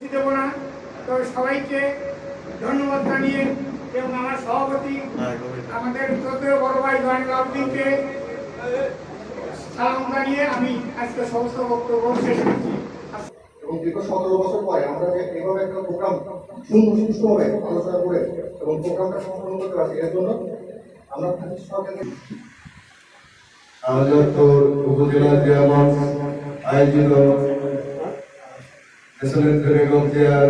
দেবো না। তবে সবাইকে ধন্যবাদ জানিয়ে এবং আমার সভাপতি আমাদের চোদ্দ বড় ভাই সালাম জানিয়ে আমি আজকে সমস্ত বক্তব্য শেষ করছি। এবং দীর্ঘ সতেরো বছর পরে আমরা যে এভাবে একটা প্রোগ্রাম সুন্দর আলোচনা করে এবং প্রোগ্রামটা সম্পন্ন করতে পারছি এর জন্য আমরা থাকি সরকারকে উপজেলা চেয়ারম্যান আয়োজিত ন্যাশনাল বেগম চেয়ার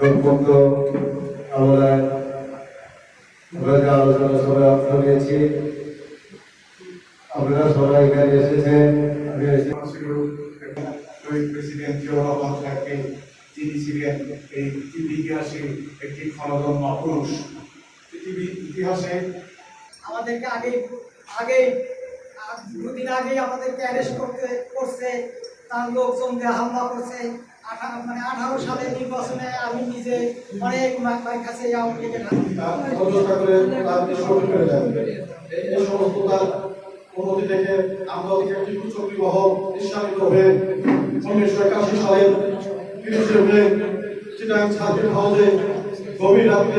রূপবন্ধ আমরা আলোচনা সভায় অংশ নিয়েছি আপনারা সবাই এখানে এসেছেন, আমি প্রেসিডেন্ট জিয়াউর একটি ক্ষণদন মহাপুরুষ পৃথিবী ইতিহাসে আমাদেরকে আগে আগে দুদিন আগেই আমাদেরকে অ্যারেস্ট করতে, করছে, তার লোকজন দিয়ে হামলা করছে। মানে আঠারো সালে নির্বাচনে আমি নিজে অনেক মায়ের কাছে থেকে। ওদিকে একটি হাউসে গভীর রাত্রে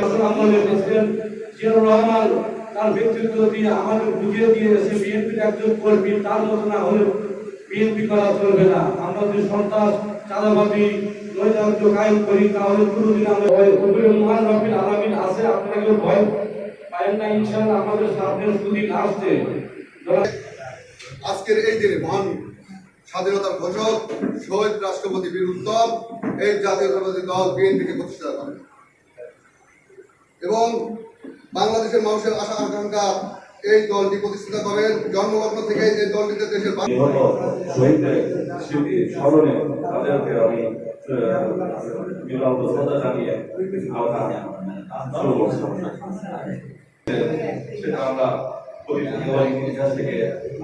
তার ব্যক্তিত্ব দিয়ে আমাদের বুঝিয়ে দিয়েছে, বিএনপির একজন কর্মী তার মতো না হলে বিএনপি করা চলবে না। আমরা যদি চাঁদাবাদী নৈরাজ্য কায়েম করি, তাহলে কোনোদিন আমরা ভয় মহান রবিন আলামিন আছে আপনারা কেউ ভয় পাবেন না, ইনশাআল্লাহ আমাদের সামনে সুদিন আসছে আজকের এই দিনে মহান স্বাধীনতার ঘোষক, শহীদ রাষ্ট্রপতি বীর উত্তম, এই জাতীয়তাবাদী দল বিএনপিকে প্রতিষ্ঠা করেন এবং বাংলাদেশের মানুষের আশা আকাঙ্ক্ষা এই দলটি প্রতিষ্ঠিত করেন। জন্মলগ্ন থেকে এই দলটিতে দেশের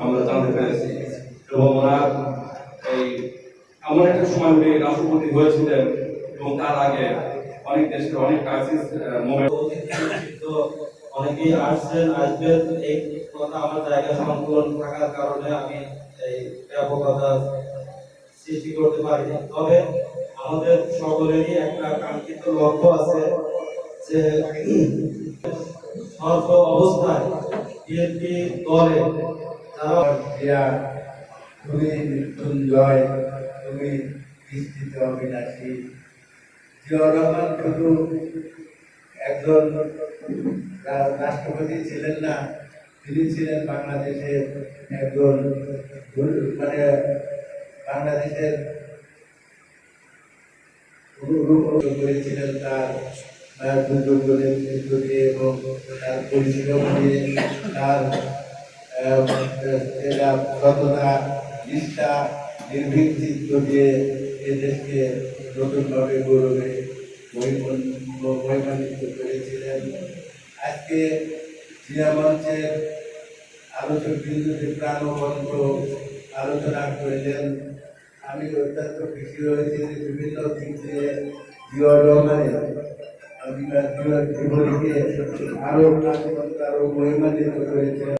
আমরা জানতে পেরেছি। এবং এই একটা সময় রাষ্ট্রপতি হয়েছিলেন এবং তার আগে অনেক দেশের অনেক ক্রাইসিস অনেকেই আসছেন আসবেন। এই কথা আমার জায়গা সংকুলন থাকার কারণে আমি এই ব্যাপকতা সৃষ্টি করতে পারি তবে আমাদের সকলেরই একটা কাঙ্ক্ষিত লক্ষ্য আছে যে সর্ব অবস্থায় বিএনপি দলে যারা তুমি মৃত্যুঞ্জয় তুমি বিস্তৃত অবিনাশী, জিয়াউর রহমান শুধু একজন রাষ্ট্রপতি ছিলেন না, তিনি ছিলেন বাংলাদেশের একজন মানে বাংলাদেশের করেছিলেন তার দিয়ে এবং তার তার নির্ভীক চিত্ত দিয়ে এ দেশকে নতুনভাবে গৌরবে মহিমন- মহিমান্বিত করেছিলেন আজকে জিয়া মঞ্চের আলোচক বিন্দুতে প্রাণবন্ত আলোচনা করলেন আমি অত্যন্ত খুশি হয়েছি। যে বিভিন্ন দিক দিয়ে জিয়াউর রহমানের জীবনীকে আরও প্রাণবন্ত আরও মহিমান্বিত করেছে